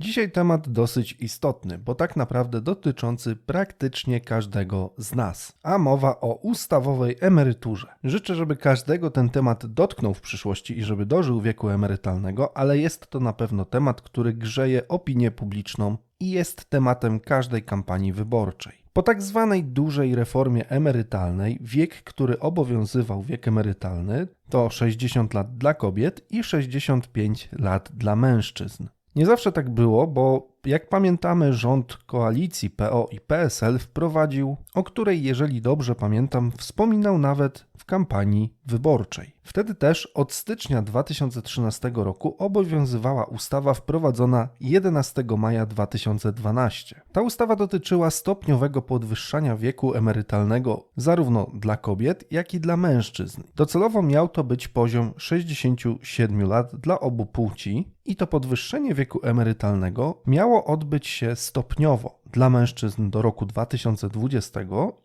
Dzisiaj temat dosyć istotny, bo tak naprawdę dotyczący praktycznie każdego z nas, a mowa o ustawowej emeryturze. Życzę, żeby każdego ten temat dotknął w przyszłości i żeby dożył wieku emerytalnego, ale jest to na pewno temat, który grzeje opinię publiczną i jest tematem każdej kampanii wyborczej. Po tak zwanej dużej reformie emerytalnej wiek, który obowiązywał wiek emerytalny to 60 lat dla kobiet i 65 lat dla mężczyzn. Nie zawsze tak było, bo jak pamiętamy, rząd koalicji PO i PSL wprowadził, o której, jeżeli dobrze pamiętam, wspominał nawet w kampanii wyborczej. Wtedy też od stycznia 2013 roku obowiązywała ustawa wprowadzona 11 maja 2012. Ta ustawa dotyczyła stopniowego podwyższania wieku emerytalnego zarówno dla kobiet, jak i dla mężczyzn. Docelowo miał to być poziom 67 lat dla obu płci i to podwyższenie wieku emerytalnego miało odbyć się stopniowo dla mężczyzn do roku 2020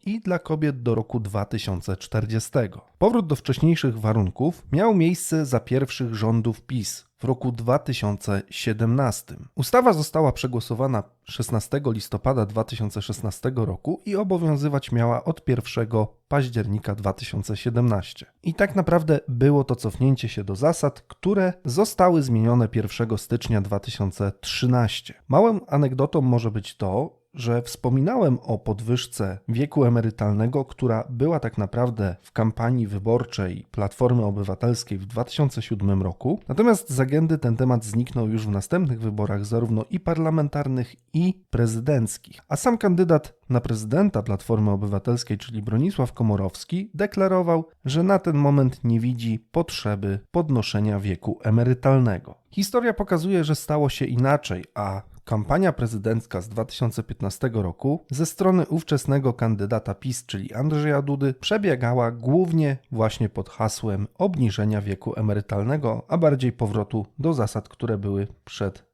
i dla kobiet do roku 2040. Powrót do wcześniejszych warunków miał miejsce za pierwszych rządów PiS w roku 2017. Ustawa została przegłosowana 16 listopada 2016 roku i obowiązywać miała od 1 października 2017. I tak naprawdę było to cofnięcie się do zasad, które zostały zmienione 1 stycznia 2013. Małą anegdotą może być to, że wspominałem o podwyżce wieku emerytalnego, która była tak naprawdę w kampanii wyborczej Platformy Obywatelskiej w 2007 roku. Natomiast z agendy ten temat zniknął już w następnych wyborach, zarówno i parlamentarnych, i prezydenckich. A sam kandydat na prezydenta Platformy Obywatelskiej, czyli Bronisław Komorowski, deklarował, że na ten moment nie widzi potrzeby podnoszenia wieku emerytalnego. Historia pokazuje, że stało się inaczej, a kampania prezydencka z 2015 roku ze strony ówczesnego kandydata PiS, czyli Andrzeja Dudy, przebiegała głównie właśnie pod hasłem obniżenia wieku emerytalnego, a bardziej powrotu do zasad, które były przed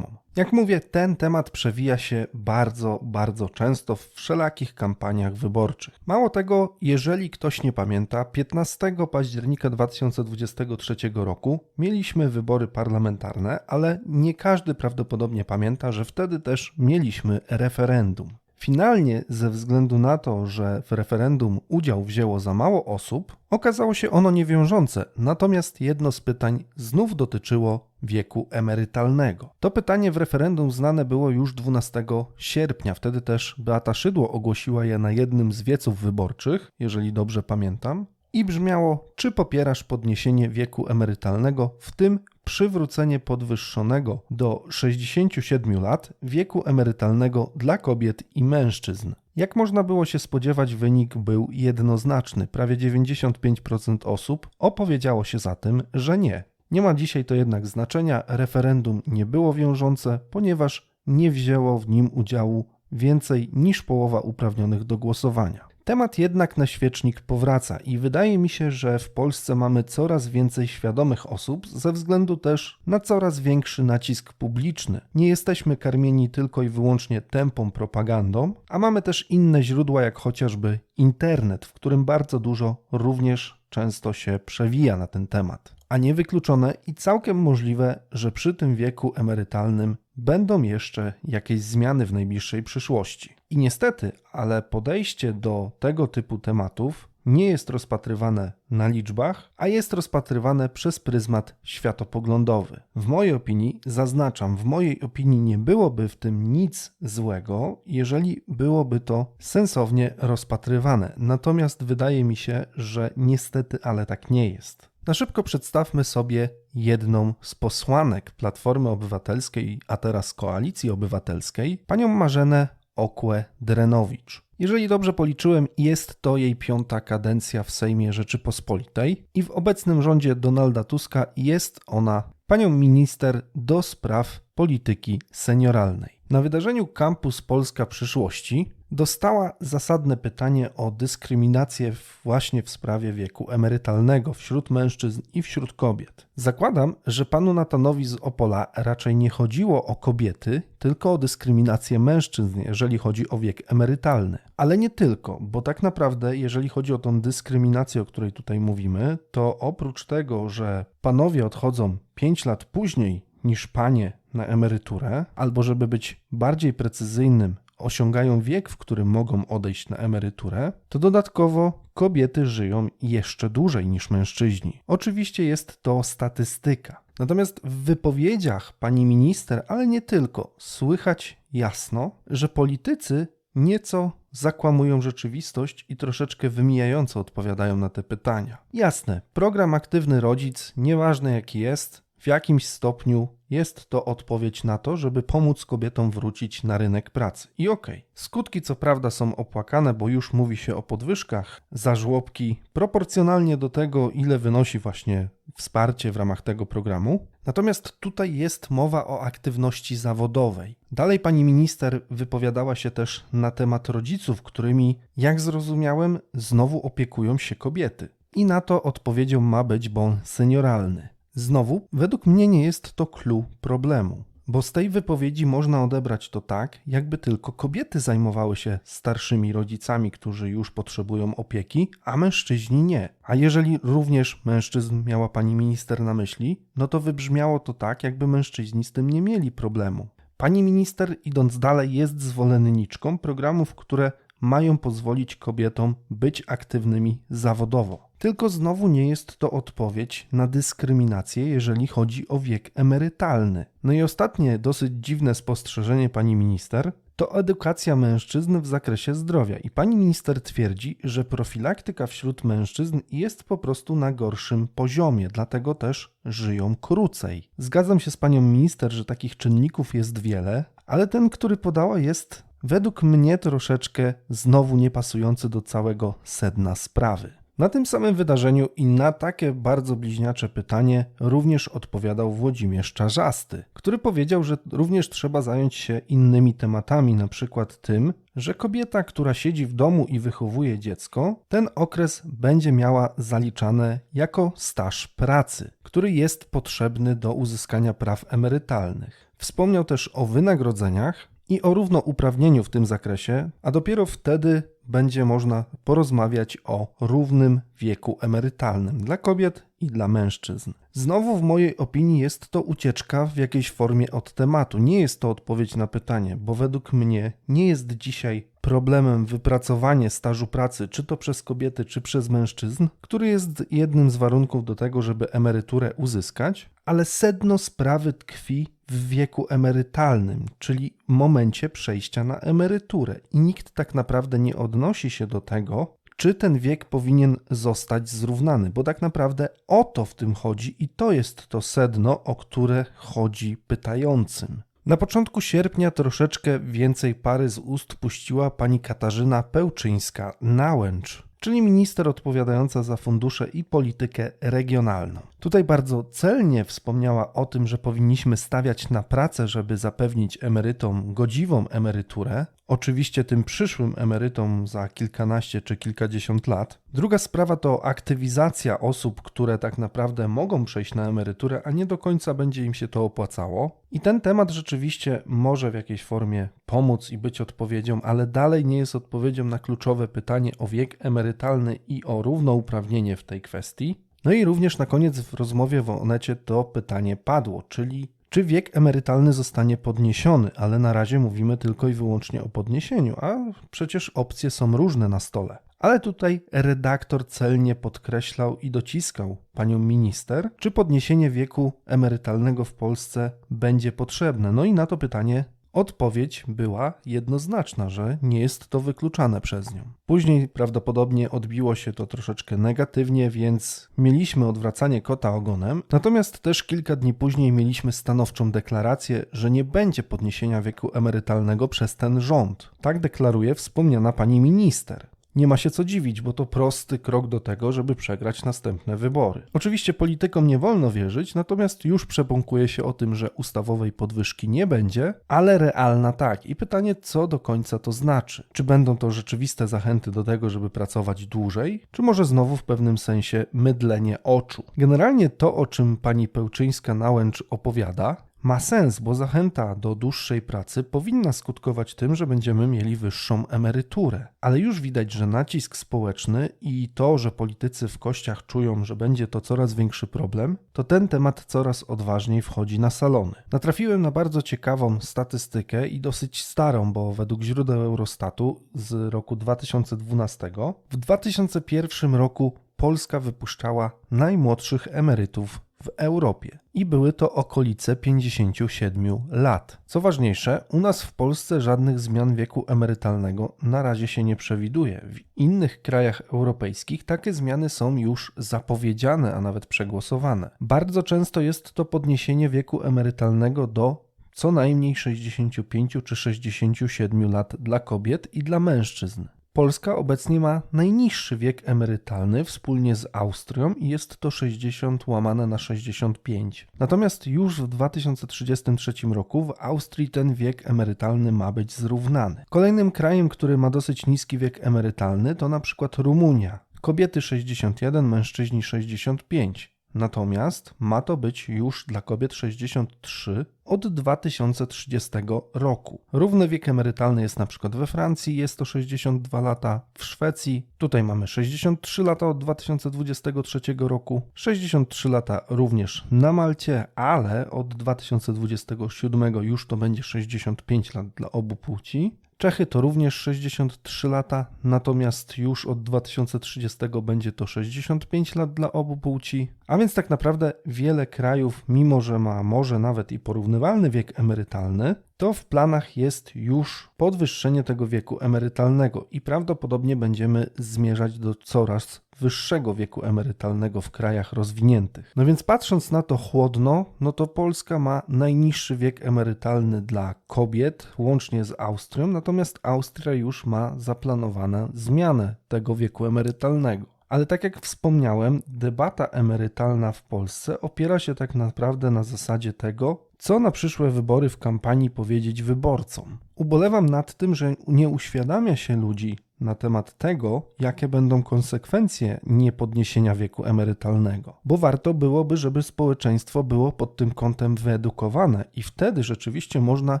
Jak mówię, ten temat przewija się bardzo, bardzo często w wszelakich kampaniach wyborczych. Mało tego, jeżeli ktoś nie pamięta, 15 października 2023 roku mieliśmy wybory parlamentarne, ale nie każdy prawdopodobnie pamięta, że wtedy też mieliśmy referendum. Finalnie, ze względu na to, że w referendum udział wzięło za mało osób, okazało się ono niewiążące, natomiast jedno z pytań znów dotyczyło wieku emerytalnego. To pytanie w referendum znane było już 12 sierpnia, wtedy też Beata Szydło ogłosiła je na jednym z wieców wyborczych, jeżeli dobrze pamiętam, i brzmiało: Czy popierasz podniesienie wieku emerytalnego, w tym przywrócenie podwyższonego do 67 lat wieku emerytalnego dla kobiet i mężczyzn? Jak można było się spodziewać, wynik był jednoznaczny. Prawie 95% osób opowiedziało się za tym, że nie. Nie ma dzisiaj to jednak znaczenia, referendum nie było wiążące, ponieważ nie wzięło w nim udziału więcej niż połowa uprawnionych do głosowania. Temat jednak na świecznik powraca i wydaje mi się, że w Polsce mamy coraz więcej świadomych osób ze względu też na coraz większy nacisk publiczny. Nie jesteśmy karmieni tylko i wyłącznie tempą propagandą, a mamy też inne źródła, jak chociażby internet, w którym bardzo dużo również często się przewija na ten temat. A niewykluczone i całkiem możliwe, że przy tym wieku emerytalnym będą jeszcze jakieś zmiany w najbliższej przyszłości. I niestety, ale podejście do tego typu tematów nie jest rozpatrywane na liczbach, a jest rozpatrywane przez pryzmat światopoglądowy. W mojej opinii, zaznaczam, w mojej opinii nie byłoby w tym nic złego, jeżeli byłoby to sensownie rozpatrywane. Natomiast wydaje mi się, że niestety, ale tak nie jest. Na szybko przedstawmy sobie jedną z posłanek Platformy Obywatelskiej, a teraz Koalicji Obywatelskiej, panią Marzenę Okłę-Drenowicz. Jeżeli dobrze policzyłem, jest to jej piąta kadencja w Sejmie Rzeczypospolitej i w obecnym rządzie Donalda Tuska jest ona panią minister do spraw polityki senioralnej. Na wydarzeniu Campus Polska Przyszłości dostała zasadne pytanie o dyskryminację właśnie w sprawie wieku emerytalnego wśród mężczyzn i wśród kobiet. Zakładam, że panu Natanowi z Opola raczej nie chodziło o kobiety, tylko o dyskryminację mężczyzn, jeżeli chodzi o wiek emerytalny. Ale nie tylko, bo tak naprawdę, jeżeli chodzi o tą dyskryminację, o której tutaj mówimy, to oprócz tego, że panowie odchodzą 5 lat później niż panie na emeryturę, albo żeby być bardziej precyzyjnym, osiągają wiek, w którym mogą odejść na emeryturę, to dodatkowo kobiety żyją jeszcze dłużej niż mężczyźni. Oczywiście jest to statystyka. Natomiast w wypowiedziach pani minister, ale nie tylko, słychać jasno, że politycy nieco zakłamują rzeczywistość i troszeczkę wymijająco odpowiadają na te pytania. Jasne, program Aktywny Rodzic, nieważne jaki jest, w jakimś stopniu jest to odpowiedź na to, żeby pomóc kobietom wrócić na rynek pracy. I okej, okay. skutki co prawda są opłakane, bo już mówi się o podwyżkach za żłobki proporcjonalnie do tego, ile wynosi właśnie wsparcie w ramach tego programu. Natomiast tutaj jest mowa o aktywności zawodowej. Dalej pani minister wypowiadała się też na temat rodziców, którymi, jak zrozumiałem, znowu opiekują się kobiety. I na to odpowiedzią ma być bon senioralny. Znowu, według mnie nie jest to clue problemu, bo z tej wypowiedzi można odebrać to tak, jakby tylko kobiety zajmowały się starszymi rodzicami, którzy już potrzebują opieki, a mężczyźni nie. A jeżeli również mężczyzn miała pani minister na myśli, no to wybrzmiało to tak, jakby mężczyźni z tym nie mieli problemu. Pani minister, idąc dalej, jest zwolenniczką programów, które mają pozwolić kobietom być aktywnymi zawodowo. Tylko znowu nie jest to odpowiedź na dyskryminację, jeżeli chodzi o wiek emerytalny. No i ostatnie dosyć dziwne spostrzeżenie pani minister to edukacja mężczyzn w zakresie zdrowia. I pani minister twierdzi, że profilaktyka wśród mężczyzn jest po prostu na gorszym poziomie, dlatego też żyją krócej. Zgadzam się z panią minister, że takich czynników jest wiele, ale ten, który podała, jest według mnie troszeczkę znowu niepasujący do całego sedna sprawy. Na tym samym wydarzeniu i na takie bardzo bliźniacze pytanie również odpowiadał Włodzimierz Czarzasty, który powiedział, że również trzeba zająć się innymi tematami, na przykład tym, że kobieta, która siedzi w domu i wychowuje dziecko, ten okres będzie miała zaliczane jako staż pracy, który jest potrzebny do uzyskania praw emerytalnych. Wspomniał też o wynagrodzeniach i o równouprawnieniu w tym zakresie, a dopiero wtedy będzie można porozmawiać o równym wieku emerytalnym dla kobiet i dla mężczyzn. Znowu, w mojej opinii, jest to ucieczka w jakiejś formie od tematu. Nie jest to odpowiedź na pytanie, bo według mnie nie jest dzisiaj problemem wypracowanie stażu pracy, czy to przez kobiety, czy przez mężczyzn, który jest jednym z warunków do tego, żeby emeryturę uzyskać, ale sedno sprawy tkwi w wieku emerytalnym, czyli momencie przejścia na emeryturę. I nikt tak naprawdę nie odnosi się do tego, czy ten wiek powinien zostać zrównany, bo tak naprawdę o to w tym chodzi i to jest to sedno, o które chodzi pytającym. Na początku sierpnia troszeczkę więcej pary z ust puściła pani Katarzyna Pełczyńska-Nałęcz, czyli minister odpowiadająca za fundusze i politykę regionalną. Tutaj bardzo celnie wspomniała o tym, że powinniśmy stawiać na pracę, żeby zapewnić emerytom godziwą emeryturę, oczywiście tym przyszłym emerytom za kilkanaście czy kilkadziesiąt lat. Druga sprawa to aktywizacja osób, które tak naprawdę mogą przejść na emeryturę, a nie do końca będzie im się to opłacało. I ten temat rzeczywiście może w jakiejś formie pomóc i być odpowiedzią, ale dalej nie jest odpowiedzią na kluczowe pytanie o wiek emerytalny i o równouprawnienie w tej kwestii. No i również na koniec w rozmowie w Onecie to pytanie padło, czyli czy wiek emerytalny zostanie podniesiony, ale na razie mówimy tylko i wyłącznie o podniesieniu, a przecież opcje są różne na stole. Ale tutaj redaktor celnie podkreślał i dociskał panią minister, czy podniesienie wieku emerytalnego w Polsce będzie potrzebne. No i na to pytanie Odpowiedź była jednoznaczna, że nie jest to wykluczane przez nią. Później prawdopodobnie odbiło się to troszeczkę negatywnie, więc mieliśmy odwracanie kota ogonem. Natomiast też kilka dni później mieliśmy stanowczą deklarację, że nie będzie podniesienia wieku emerytalnego przez ten rząd. Tak deklaruje wspomniana pani minister. Nie ma się co dziwić, bo to prosty krok do tego, żeby przegrać następne wybory. Oczywiście politykom nie wolno wierzyć, natomiast już przepąkuje się o tym, że ustawowej podwyżki nie będzie, ale realna tak. I pytanie, co do końca to znaczy? Czy będą to rzeczywiste zachęty do tego, żeby pracować dłużej, czy może znowu w pewnym sensie mydlenie oczu? Generalnie to, o czym pani Pełczyńska-Nałęcz opowiada, ma sens, bo zachęta do dłuższej pracy powinna skutkować tym, że będziemy mieli wyższą emeryturę. Ale już widać, że nacisk społeczny i to, że politycy w kościach czują, że będzie to coraz większy problem, to ten temat coraz odważniej wchodzi na salony. Natrafiłem na bardzo ciekawą statystykę i dosyć starą, bo według źródeł Eurostatu z roku 2012 w 2001 roku Polska wypuszczała najmłodszych emerytów w Europie i były to okolice 57 lat. Co ważniejsze, u nas w Polsce żadnych zmian wieku emerytalnego na razie się nie przewiduje. W innych krajach europejskich takie zmiany są już zapowiedziane, a nawet przegłosowane. Bardzo często jest to podniesienie wieku emerytalnego do co najmniej 65 czy 67 lat dla kobiet i dla mężczyzn. Polska obecnie ma najniższy wiek emerytalny wspólnie z Austrią i jest to 60 łamane na 65. Natomiast już w 2033 roku w Austrii ten wiek emerytalny ma być zrównany. Kolejnym krajem, który ma dosyć niski wiek emerytalny to na przykład Rumunia. Kobiety 61, mężczyźni 65. Natomiast ma to być już dla kobiet 63 od 2030 roku. Równy wiek emerytalny jest na przykład we Francji, jest to 62 lata, w Szwecji tutaj mamy 63 lata od 2023 roku, 63 lata również na Malcie, ale od 2027 już to będzie 65 lat dla obu płci. Czechy to również 63 lata, natomiast już od 2030 będzie to 65 lat dla obu płci. A więc tak naprawdę wiele krajów, mimo że ma może nawet i porównywalny wiek emerytalny, to w planach jest już podwyższenie tego wieku emerytalnego i prawdopodobnie będziemy zmierzać do coraz wyższego wieku emerytalnego w krajach rozwiniętych. No więc patrząc na to chłodno, no to Polska ma najniższy wiek emerytalny dla kobiet, łącznie z Austrią, natomiast Austria już ma zaplanowane zmianę tego wieku emerytalnego. Ale tak jak wspomniałem, debata emerytalna w Polsce opiera się tak naprawdę na zasadzie tego, co na przyszłe wybory w kampanii powiedzieć wyborcom. Ubolewam nad tym, że nie uświadamia się ludzi na temat tego, jakie będą konsekwencje niepodniesienia wieku emerytalnego, bo warto byłoby, żeby społeczeństwo było pod tym kątem wyedukowane i wtedy rzeczywiście można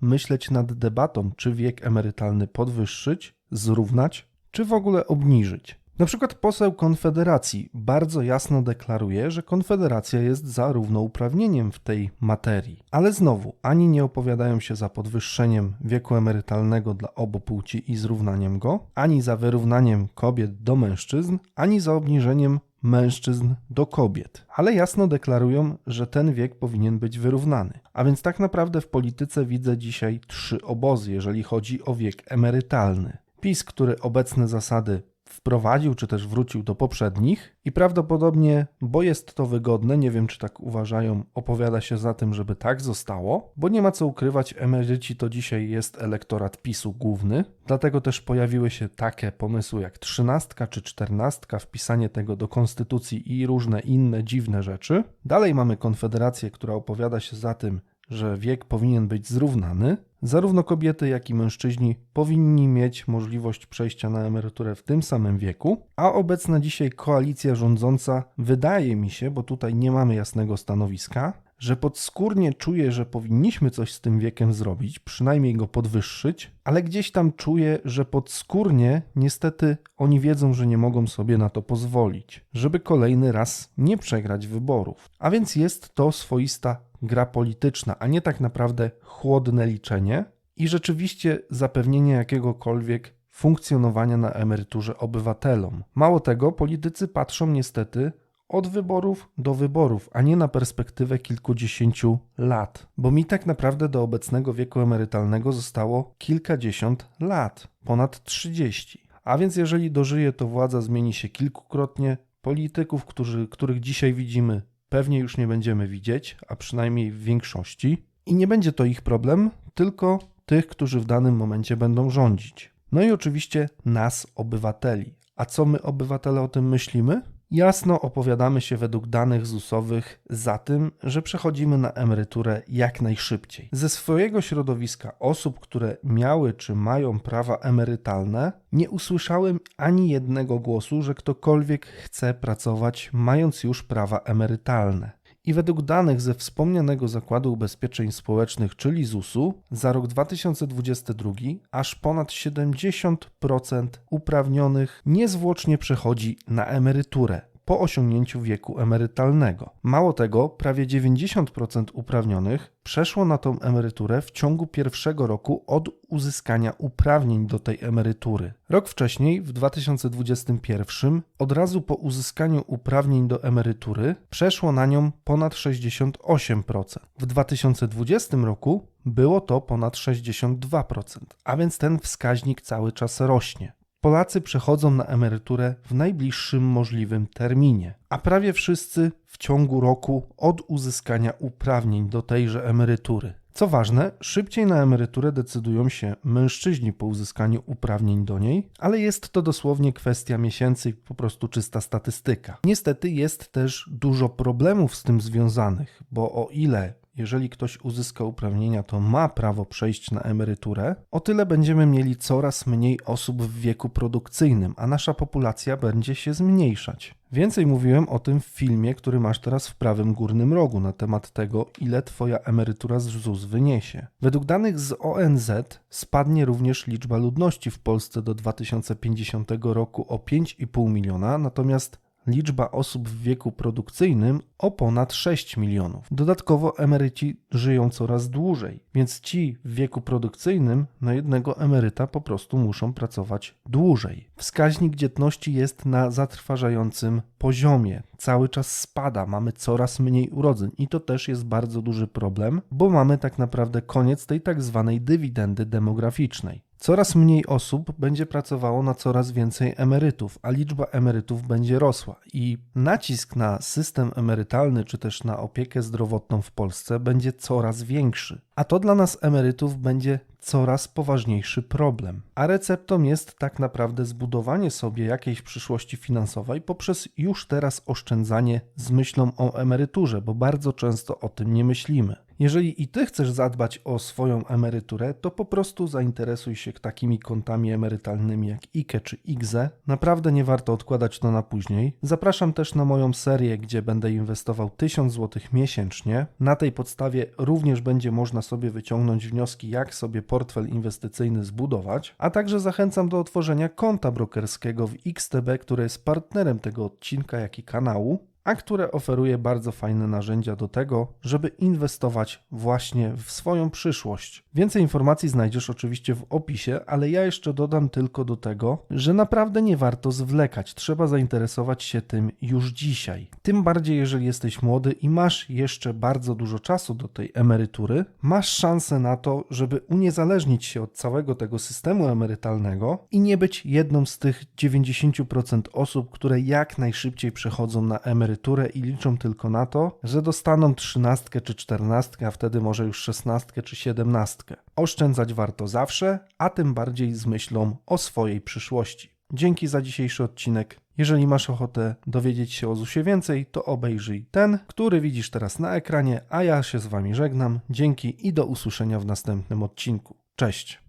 myśleć nad debatą, czy wiek emerytalny podwyższyć, zrównać, czy w ogóle obniżyć. Na przykład poseł Konfederacji bardzo jasno deklaruje, że Konfederacja jest za równouprawnieniem w tej materii. Ale znowu, ani nie opowiadają się za podwyższeniem wieku emerytalnego dla obu płci i zrównaniem go, ani za wyrównaniem kobiet do mężczyzn, ani za obniżeniem mężczyzn do kobiet, ale jasno deklarują, że ten wiek powinien być wyrównany. A więc tak naprawdę w polityce widzę dzisiaj trzy obozy, jeżeli chodzi o wiek emerytalny. PiS, który obecne zasady wprowadził, czy też wrócił do poprzednich i prawdopodobnie, bo jest to wygodne, nie wiem czy tak uważają, opowiada się za tym, żeby tak zostało, bo nie ma co ukrywać, emeryci to dzisiaj jest elektorat PiSu główny, dlatego też pojawiły się takie pomysły jak trzynastka czy czternastka, wpisanie tego do konstytucji i różne inne dziwne rzeczy. Dalej mamy Konfederację, która opowiada się za tym, że wiek powinien być zrównany. Zarówno kobiety, jak i mężczyźni powinni mieć możliwość przejścia na emeryturę w tym samym wieku, a obecna dzisiaj koalicja rządząca wydaje mi się, bo tutaj nie mamy jasnego stanowiska, że podskórnie czuje, że powinniśmy coś z tym wiekiem zrobić, przynajmniej go podwyższyć, ale gdzieś tam czuje, że podskórnie niestety oni wiedzą, że nie mogą sobie na to pozwolić, żeby kolejny raz nie przegrać wyborów. A więc jest to swoista gra polityczna, a nie tak naprawdę chłodne liczenie i rzeczywiście zapewnienie jakiegokolwiek funkcjonowania na emeryturze obywatelom. Mało tego, politycy patrzą niestety od wyborów do wyborów, a nie na perspektywę kilkudziesięciu lat. Bo mi tak naprawdę do obecnego wieku emerytalnego zostało kilkadziesiąt lat, ponad 30. A więc jeżeli dożyję, to władza zmieni się kilkukrotnie. Polityków, którzy, których dzisiaj widzimy, pewnie już nie będziemy widzieć, a przynajmniej w większości. I nie będzie to ich problem, tylko tych, którzy w danym momencie będą rządzić. No i oczywiście nas, obywateli. A co my, obywatele, o tym myślimy? Jasno opowiadamy się według danych ZUS-owych za tym, że przechodzimy na emeryturę jak najszybciej. Ze swojego środowiska osób, które miały czy mają prawa emerytalne, nie usłyszałem ani jednego głosu, że ktokolwiek chce pracować, mając już prawa emerytalne. I według danych ze wspomnianego Zakładu Ubezpieczeń Społecznych, czyli ZUS-u, za rok 2022 aż ponad 70% uprawnionych niezwłocznie przechodzi na emeryturę po osiągnięciu wieku emerytalnego. Mało tego, prawie 90% uprawnionych przeszło na tą emeryturę w ciągu pierwszego roku od uzyskania uprawnień do tej emerytury. Rok wcześniej, w 2021, od razu po uzyskaniu uprawnień do emerytury, przeszło na nią ponad 68%. W 2020 roku było to ponad 62%, a więc ten wskaźnik cały czas rośnie. Polacy przechodzą na emeryturę w najbliższym możliwym terminie, a prawie wszyscy w ciągu roku od uzyskania uprawnień do tejże emerytury. Co ważne, szybciej na emeryturę decydują się mężczyźni po uzyskaniu uprawnień do niej, ale jest to dosłownie kwestia miesięcy po prostu czysta statystyka. Niestety jest też dużo problemów z tym związanych, bo o ile jeżeli ktoś uzyska uprawnienia, to ma prawo przejść na emeryturę, o tyle będziemy mieli coraz mniej osób w wieku produkcyjnym, a nasza populacja będzie się zmniejszać. Więcej mówiłem o tym w filmie, który masz teraz w prawym górnym rogu na temat tego, ile Twoja emerytura z ZUS wyniesie. Według danych z ONZ spadnie również liczba ludności w Polsce do 2050 roku o 5,5 miliona, natomiast liczba osób w wieku produkcyjnym o ponad 6 milionów. Dodatkowo emeryci żyją coraz dłużej, więc ci w wieku produkcyjnym na jednego emeryta po prostu muszą pracować dłużej. Wskaźnik dzietności jest na zatrważającym poziomie. Cały czas spada, mamy coraz mniej urodzeń i to też jest bardzo duży problem, bo mamy tak naprawdę koniec tej tak zwanej dywidendy demograficznej. Coraz mniej osób będzie pracowało na coraz więcej emerytów, a liczba emerytów będzie rosła. I nacisk na system emerytalny czy też na opiekę zdrowotną w Polsce będzie coraz większy. A to dla nas emerytów będzie coraz poważniejszy problem. A receptą jest tak naprawdę zbudowanie sobie jakiejś przyszłości finansowej poprzez już teraz oszczędzanie z myślą o emeryturze, bo bardzo często o tym nie myślimy. Jeżeli i ty chcesz zadbać o swoją emeryturę, to po prostu zainteresuj się takimi kontami emerytalnymi jak IKE czy IGZE. Naprawdę nie warto odkładać to na później. Zapraszam też na moją serię, gdzie będę inwestował 1000 zł miesięcznie. Na tej podstawie również będzie można sobie wyciągnąć wnioski, jak sobie portfel inwestycyjny zbudować, a także zachęcam do otworzenia konta brokerskiego w XTB, które jest partnerem tego odcinka, jak i kanału a które oferuje bardzo fajne narzędzia do tego, żeby inwestować właśnie w swoją przyszłość. Więcej informacji znajdziesz oczywiście w opisie, ale ja jeszcze dodam tylko do tego, że naprawdę nie warto zwlekać. Trzeba zainteresować się tym już dzisiaj. Tym bardziej, jeżeli jesteś młody i masz jeszcze bardzo dużo czasu do tej emerytury, masz szansę na to, żeby uniezależnić się od całego tego systemu emerytalnego i nie być jedną z tych 90% osób, które jak najszybciej przechodzą na emeryturę emeryturę i liczą tylko na to, że dostaną trzynastkę czy czternastkę, a wtedy może już szesnastkę czy siedemnastkę. Oszczędzać warto zawsze, a tym bardziej z myślą o swojej przyszłości. Dzięki za dzisiejszy odcinek. Jeżeli masz ochotę dowiedzieć się o ZUSie więcej, to obejrzyj ten, który widzisz teraz na ekranie, a ja się z Wami żegnam. Dzięki i do usłyszenia w następnym odcinku. Cześć!